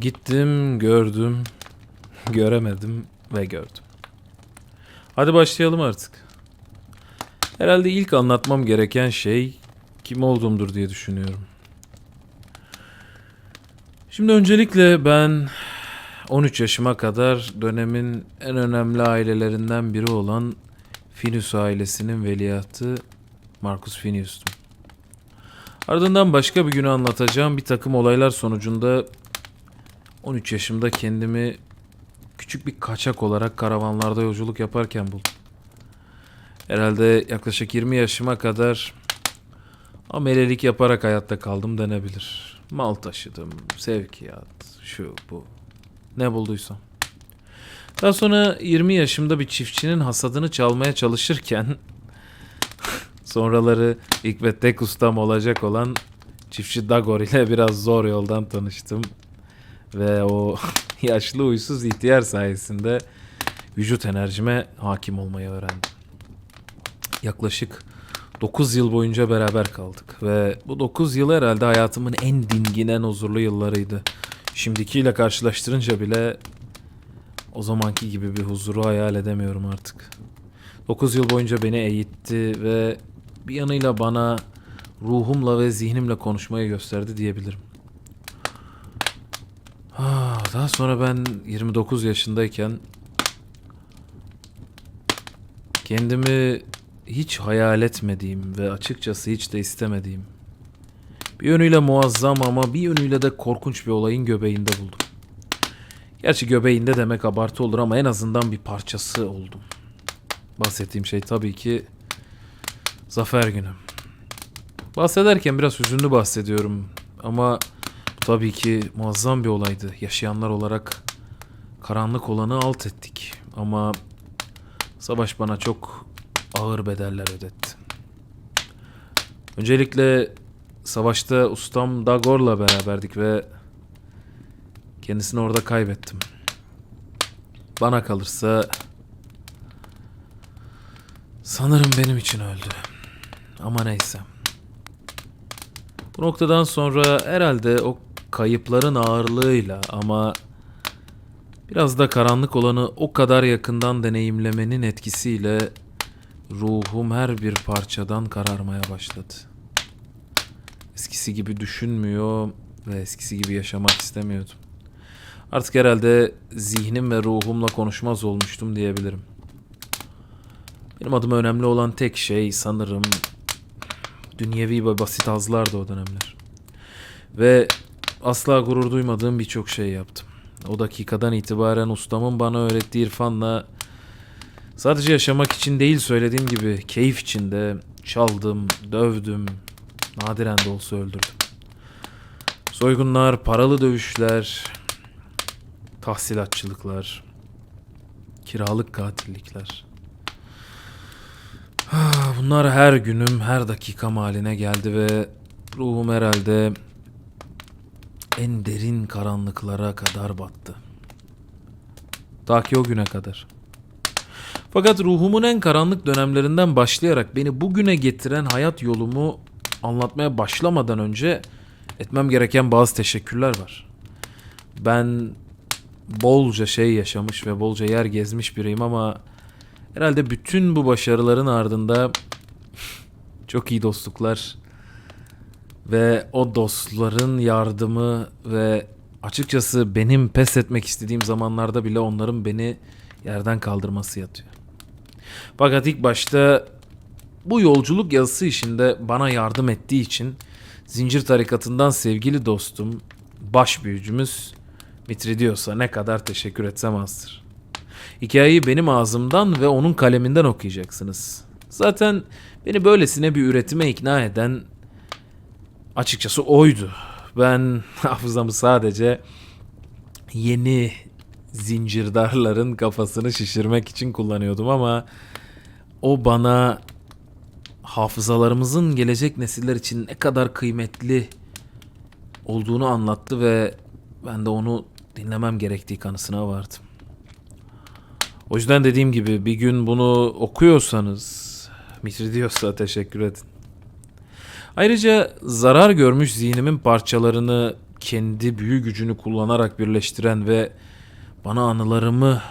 Gittim, gördüm, göremedim ve gördüm. Hadi başlayalım artık. Herhalde ilk anlatmam gereken şey kim olduğumdur diye düşünüyorum. Şimdi öncelikle ben 13 yaşıma kadar dönemin en önemli ailelerinden biri olan Finius ailesinin veliahtı Marcus Finius'tum. Ardından başka bir günü anlatacağım bir takım olaylar sonucunda 13 yaşımda kendimi küçük bir kaçak olarak karavanlarda yolculuk yaparken buldum. Herhalde yaklaşık 20 yaşıma kadar amelelik yaparak hayatta kaldım denebilir. Mal taşıdım, sevkiyat, şu bu. Ne bulduysam. Daha sonra 20 yaşımda bir çiftçinin hasadını çalmaya çalışırken sonraları ilk ve tek ustam olacak olan çiftçi Dagor ile biraz zor yoldan tanıştım. Ve o yaşlı uysuz ihtiyar sayesinde vücut enerjime hakim olmayı öğrendim. Yaklaşık 9 yıl boyunca beraber kaldık ve bu 9 yıl herhalde hayatımın en dingin, en huzurlu yıllarıydı. Şimdikiyle karşılaştırınca bile o zamanki gibi bir huzuru hayal edemiyorum artık. 9 yıl boyunca beni eğitti ve bir yanıyla bana ruhumla ve zihnimle konuşmayı gösterdi diyebilirim. Ah, Daha sonra ben 29 yaşındayken kendimi hiç hayal etmediğim ve açıkçası hiç de istemediğim bir yönüyle muazzam ama bir yönüyle de korkunç bir olayın göbeğinde buldum. Gerçi göbeğinde demek abartı olur ama en azından bir parçası oldum. Bahsettiğim şey tabii ki Zafer günüm. Bahsederken biraz hüzünlü bahsediyorum ama tabii ki muazzam bir olaydı. Yaşayanlar olarak karanlık olanı alt ettik ama savaş bana çok ağır bedeller ödetti. Öncelikle savaşta ustam Dagor'la beraberdik ve kendisini orada kaybettim. Bana kalırsa sanırım benim için öldü. Ama neyse. Bu noktadan sonra herhalde o kayıpların ağırlığıyla ama biraz da karanlık olanı o kadar yakından deneyimlemenin etkisiyle ruhum her bir parçadan kararmaya başladı. Eskisi gibi düşünmüyor ve eskisi gibi yaşamak istemiyordum. Artık herhalde zihnim ve ruhumla konuşmaz olmuştum diyebilirim. Benim adıma önemli olan tek şey sanırım dünyevi ve basit hazlardı o dönemler. Ve asla gurur duymadığım birçok şey yaptım. O dakikadan itibaren ustamın bana öğrettiği irfanla sadece yaşamak için değil söylediğim gibi keyif içinde çaldım, dövdüm, nadiren de olsa öldürdüm. Soygunlar, paralı dövüşler, tahsilatçılıklar, kiralık katillikler. Ah, Bunlar her günüm, her dakikam haline geldi ve ruhum herhalde en derin karanlıklara kadar battı. Ta ki o güne kadar. Fakat ruhumun en karanlık dönemlerinden başlayarak beni bugüne getiren hayat yolumu anlatmaya başlamadan önce etmem gereken bazı teşekkürler var. Ben bolca şey yaşamış ve bolca yer gezmiş biriyim ama herhalde bütün bu başarıların ardında çok iyi dostluklar ve o dostların yardımı ve açıkçası benim pes etmek istediğim zamanlarda bile onların beni yerden kaldırması yatıyor. Fakat ilk başta bu yolculuk yazısı işinde bana yardım ettiği için Zincir Tarikatı'ndan sevgili dostum, baş büyücümüz Mitridios'a ne kadar teşekkür etsem azdır. Hikayeyi benim ağzımdan ve onun kaleminden okuyacaksınız. Zaten beni böylesine bir üretime ikna eden açıkçası oydu. Ben hafızamı sadece yeni zincirdarların kafasını şişirmek için kullanıyordum ama o bana hafızalarımızın gelecek nesiller için ne kadar kıymetli olduğunu anlattı ve ben de onu dinlemem gerektiği kanısına vardım. O yüzden dediğim gibi bir gün bunu okuyorsanız Mitridios'a teşekkür edin. Ayrıca zarar görmüş zihnimin parçalarını kendi büyü gücünü kullanarak birleştiren ve bana anılarımı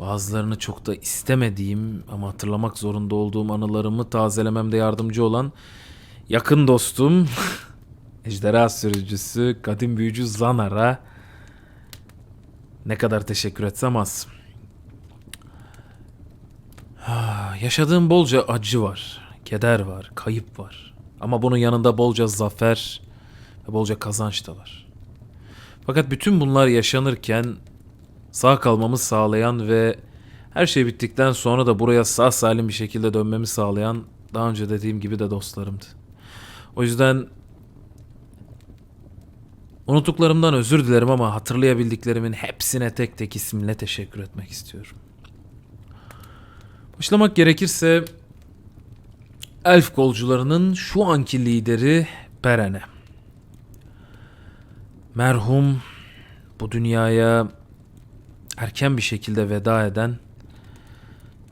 bazılarını çok da istemediğim ama hatırlamak zorunda olduğum anılarımı tazelememde yardımcı olan yakın dostum ejderha sürücüsü kadim büyücü Zanar'a ne kadar teşekkür etsem az. Yaşadığım bolca acı var, keder var, kayıp var. Ama bunun yanında bolca zafer ve bolca kazanç da var. Fakat bütün bunlar yaşanırken sağ kalmamı sağlayan ve her şey bittikten sonra da buraya sağ salim bir şekilde dönmemi sağlayan daha önce dediğim gibi de dostlarımdı. O yüzden unuttuklarımdan özür dilerim ama hatırlayabildiklerimin hepsine tek tek isimle teşekkür etmek istiyorum. Başlamak gerekirse elf kolcularının şu anki lideri Perene. Merhum bu dünyaya erken bir şekilde veda eden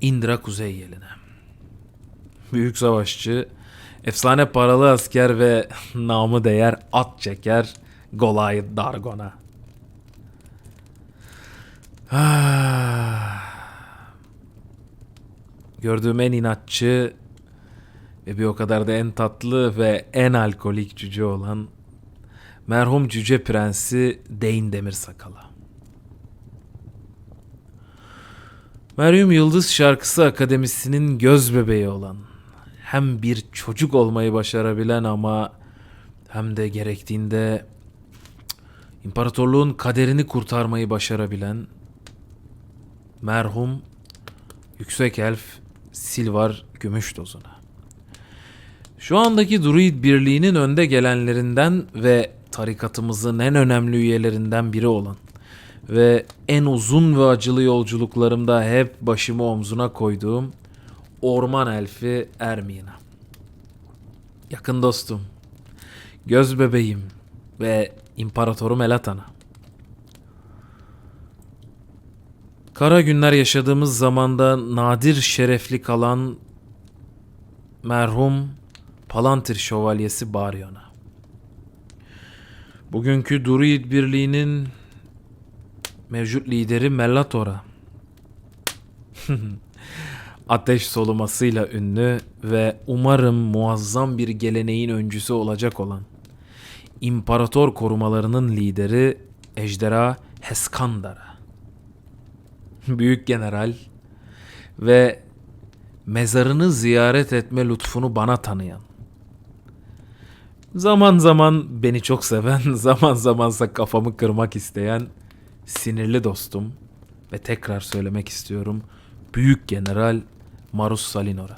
Indra Kuzey Yeline. Büyük savaşçı, efsane paralı asker ve namı değer at çeker Goliath Dargon'a. Ah. Gördüğüm en inatçı ve bir o kadar da en tatlı ve en alkolik cüce olan merhum cüce prensi Dane Demirsakala. Meryem Yıldız Şarkısı Akademisi'nin göz bebeği olan, hem bir çocuk olmayı başarabilen ama hem de gerektiğinde imparatorluğun kaderini kurtarmayı başarabilen merhum Yüksek Elf Silvar Gümüşdozuna. Şu andaki Druid Birliği'nin önde gelenlerinden ve tarikatımızın en önemli üyelerinden biri olan ve en uzun ve acılı yolculuklarımda hep başımı omzuna koyduğum orman elfi Ermina. Yakın dostum, göz bebeğim ve imparatorum Elatan'a. Kara günler yaşadığımız zamanda nadir şerefli kalan merhum Palantir Şövalyesi Baryon'a. Bugünkü Druid Birliği'nin mevcut lideri Mellator'a. Ateş solumasıyla ünlü ve umarım muazzam bir geleneğin öncüsü olacak olan İmparator korumalarının lideri Ejderha Heskandar'a. Büyük general ve mezarını ziyaret etme lütfunu bana tanıyan. Zaman zaman beni çok seven, zaman zamansa kafamı kırmak isteyen sinirli dostum ve tekrar söylemek istiyorum Büyük General Marus Salinor'a.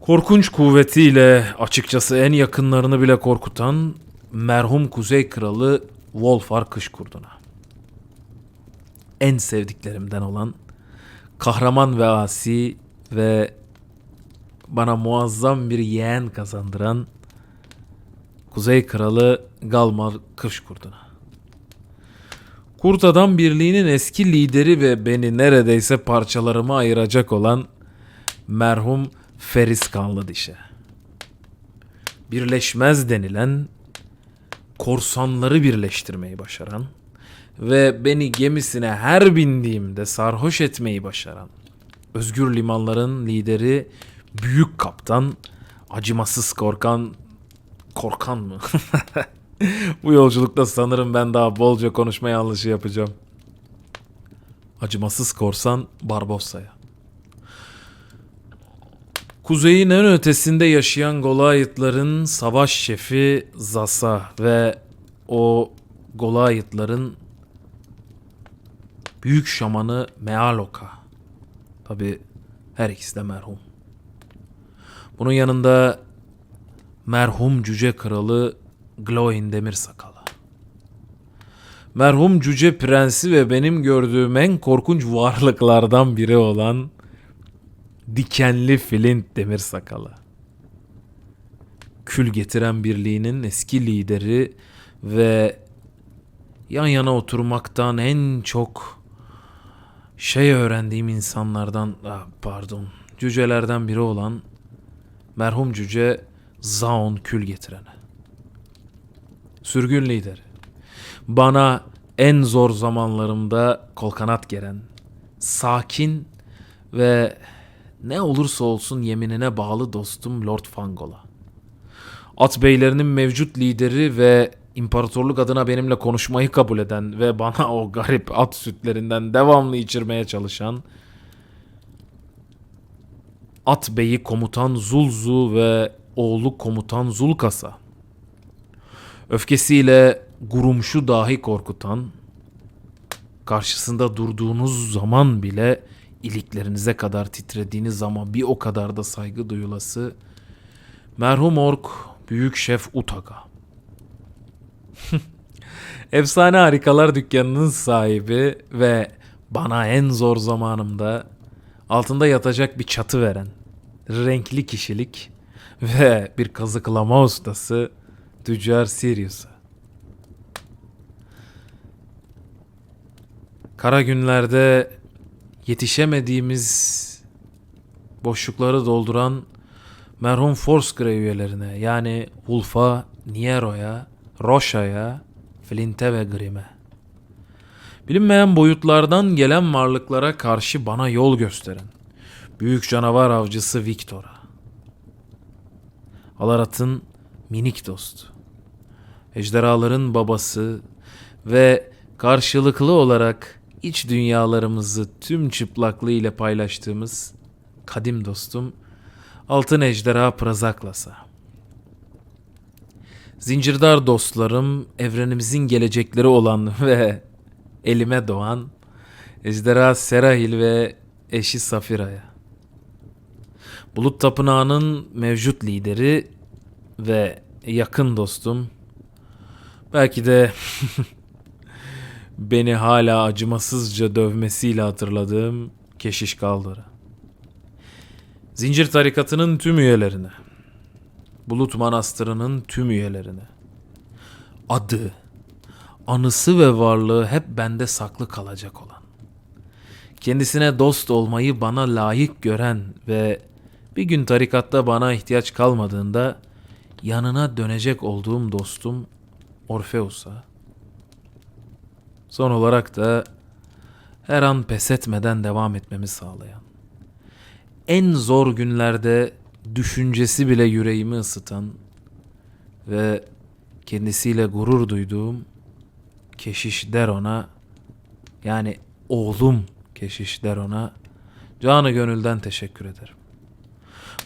Korkunç kuvvetiyle açıkçası en yakınlarını bile korkutan merhum Kuzey Kralı Wolfar Kışkurdu'na. En sevdiklerimden olan kahraman ve asi ve bana muazzam bir yeğen kazandıran Kuzey Kralı Galmar Kışkurdu'na. Kurt Adam Birliği'nin eski lideri ve beni neredeyse parçalarıma ayıracak olan merhum Feris Kanlı Dişe. Birleşmez denilen korsanları birleştirmeyi başaran ve beni gemisine her bindiğimde sarhoş etmeyi başaran özgür limanların lideri büyük kaptan acımasız korkan korkan mı? Bu yolculukta sanırım ben daha bolca konuşma yanlışı yapacağım. Acımasız korsan Barbossa'ya. Kuzeyin en ötesinde yaşayan Goliath'ların savaş şefi Zasa ve o Goliath'ların büyük şamanı Mealoka. Tabi her ikisi de merhum. Bunun yanında merhum cüce kralı Gloin Demirsakalı. Merhum cüce prensi ve benim gördüğüm en korkunç varlıklardan biri olan dikenli Flint Demirsakalı. Kül getiren birliğinin eski lideri ve yan yana oturmaktan en çok şey öğrendiğim insanlardan ah, pardon cücelerden biri olan merhum cüce Zaun kül getirene. Sürgün lideri. Bana en zor zamanlarımda kol kanat geren, sakin ve ne olursa olsun yeminine bağlı dostum Lord Fangola. At beylerinin mevcut lideri ve imparatorluk adına benimle konuşmayı kabul eden ve bana o garip at sütlerinden devamlı içirmeye çalışan at beyi komutan Zulzu ve oğlu komutan Zulkas'a. Öfkesiyle Gurumşu dahi korkutan, karşısında durduğunuz zaman bile iliklerinize kadar titrediğiniz zaman bir o kadar da saygı duyulası merhum ork büyük şef Utaga. Efsane Harikalar Dükkanı'nın sahibi ve bana en zor zamanımda altında yatacak bir çatı veren, renkli kişilik ve bir kazıklama ustası Tüccar Sirius'a. Kara günlerde yetişemediğimiz boşlukları dolduran merhum Foursquare üyelerine yani Wolf'a, Niero'ya, Rosha'ya, Flint'e ve Grimm'e. Bilinmeyen boyutlardan gelen varlıklara karşı bana yol gösteren büyük canavar avcısı Victor'a. Alarat'ın minik dostu. Ejderhaların babası ve karşılıklı olarak iç dünyalarımızı tüm çıplaklığıyla paylaştığımız kadim dostum Altın Ejderha Prazaklas'a. Zincirdar dostlarım, evrenimizin gelecekleri olan ve elime doğan Ejderha Serahil ve eşi Safira'ya. Bulut Tapınağı'nın mevcut lideri ve yakın dostum, belki de beni hala acımasızca dövmesiyle hatırladığım Keşiş Kaldırı. Zincir tarikatının tüm üyelerine, Bulut Manastırı'nın tüm üyelerine, adı, anısı ve varlığı hep bende saklı kalacak olan, kendisine dost olmayı bana layık gören ve bir gün tarikatta bana ihtiyaç kalmadığında yanına dönecek olduğum dostum Orpheus'a, son olarak da her an pes etmeden devam etmemi sağlayan, en zor günlerde düşüncesi bile yüreğimi ısıtan ve kendisiyle gurur duyduğum Keşiş Deron'a yani oğlum Keşiş Deron'a canı gönülden teşekkür ederim.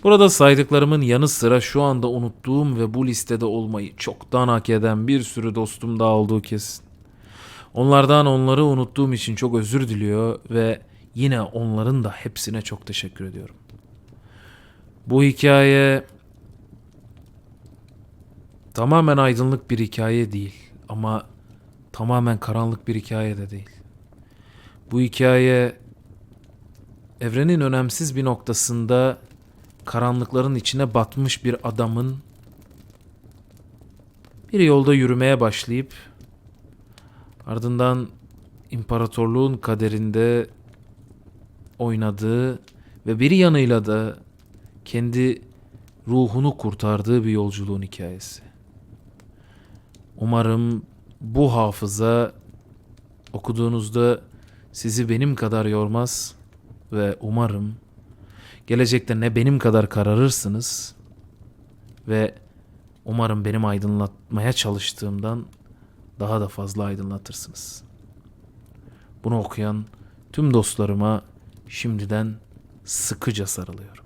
Burada saydıklarımın yanı sıra şu anda unuttuğum ve bu listede olmayı çoktan hak eden bir sürü dostum daha olduğu kesin. Onlardan onları unuttuğum için çok özür diliyor ve yine onların da hepsine çok teşekkür ediyorum. Bu hikaye tamamen aydınlık bir hikaye değil ama tamamen karanlık bir hikaye de değil. Bu hikaye evrenin önemsiz bir noktasında karanlıkların içine batmış bir adamın bir yolda yürümeye başlayıp ardından imparatorluğun kaderinde oynadığı ve bir yanıyla da kendi ruhunu kurtardığı bir yolculuğun hikayesi. Umarım bu hafıza okuduğunuzda sizi benim kadar yormaz ve umarım gelecekte ne benim kadar kararırsınız ve umarım benim aydınlatmaya çalıştığımdan daha da fazla aydınlatırsınız. Bunu okuyan tüm dostlarıma şimdiden sıkıca sarılıyorum.